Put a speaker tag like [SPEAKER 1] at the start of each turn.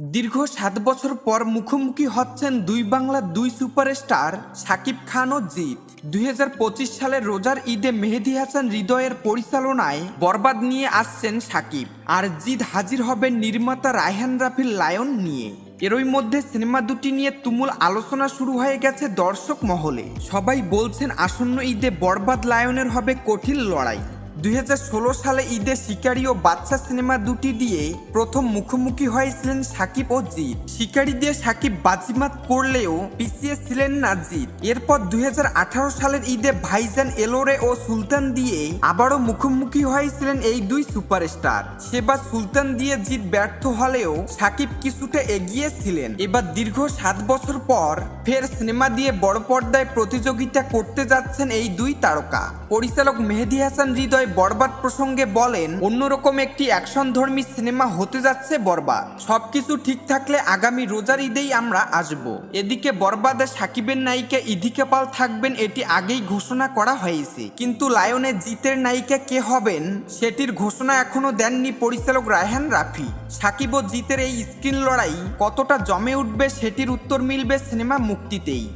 [SPEAKER 1] দীর্ঘ সাত বছর পর মুখোমুখি হচ্ছেন দুই বাংলার দুই সুপারস্টার সাকিব খান ও জিৎ। দুই সালের রোজার ঈদে মেহেদি হাসান হৃদয়ের পরিচালনায় বরবাদ নিয়ে আসছেন সাকিব। আর জিৎ হাজির হবেন নির্মাতা রায়হান রাফির লায়ন নিয়ে। এরই মধ্যে সিনেমা দুটি নিয়ে তুমুল আলোচনা শুরু হয়ে গেছে দর্শক মহলে। সবাই বলছেন আসন্ন ঈদে বরবাদ লায়নের হবে কঠিন লড়াই। দুই হাজার ষোলো সালে ঈদে শিকারি ও বাচ্চা সিনেমা দুটি দিয়ে প্রথম মুখোমুখি হয়েছিলেন সাকিব ও জিৎ। শিকারি দিয়ে সাকিব বাজিমাত করলেও পিছিয়ে ছিলেন না জিৎ। এরপর দু হাজার আঠারো সালের ঈদে ভাইজান এলোরে ও সুলতান দিয়ে আবারও মুখোমুখি হয়েছিলেন এই দুই সুপারস্টার। সেবার সুলতান দিয়ে জিৎ ব্যর্থ হলেও সাকিব কিছুটা এগিয়ে ছিলেন এবার দীর্ঘ সাত বছর পর ফের সিনেমা দিয়ে বড় পর্দায় প্রতিযোগিতা করতে যাচ্ছেন এই দুই তারকা। পরিচালক মেহেদি হাসান হৃদয় বরবাদ প্রসঙ্গে বলেন, অন্যরকম একটি অ্যাকশন ধর্মী সিনেমা হতে যাচ্ছে বরবাদ। সবকিছু ঠিক থাকলে আগামী রোজার ঈদেই আমরা আসব। এদিকে বরবাদে সাকিবের নায়িকা ইধিকা পাল থাকবেন এটি আগেই ঘোষণা করা হয়েছে। কিন্তু লায়নে জিতের নায়িকা কে হবেন, সেটির ঘোষণা এখনও দেননি পরিচালক রায়হান রাফি। সাকিব ও জিতের এই স্ক্রিন লড়াই কতটা জমে উঠবে সেটির উত্তর মিলবে সিনেমা মুক্তিতেই।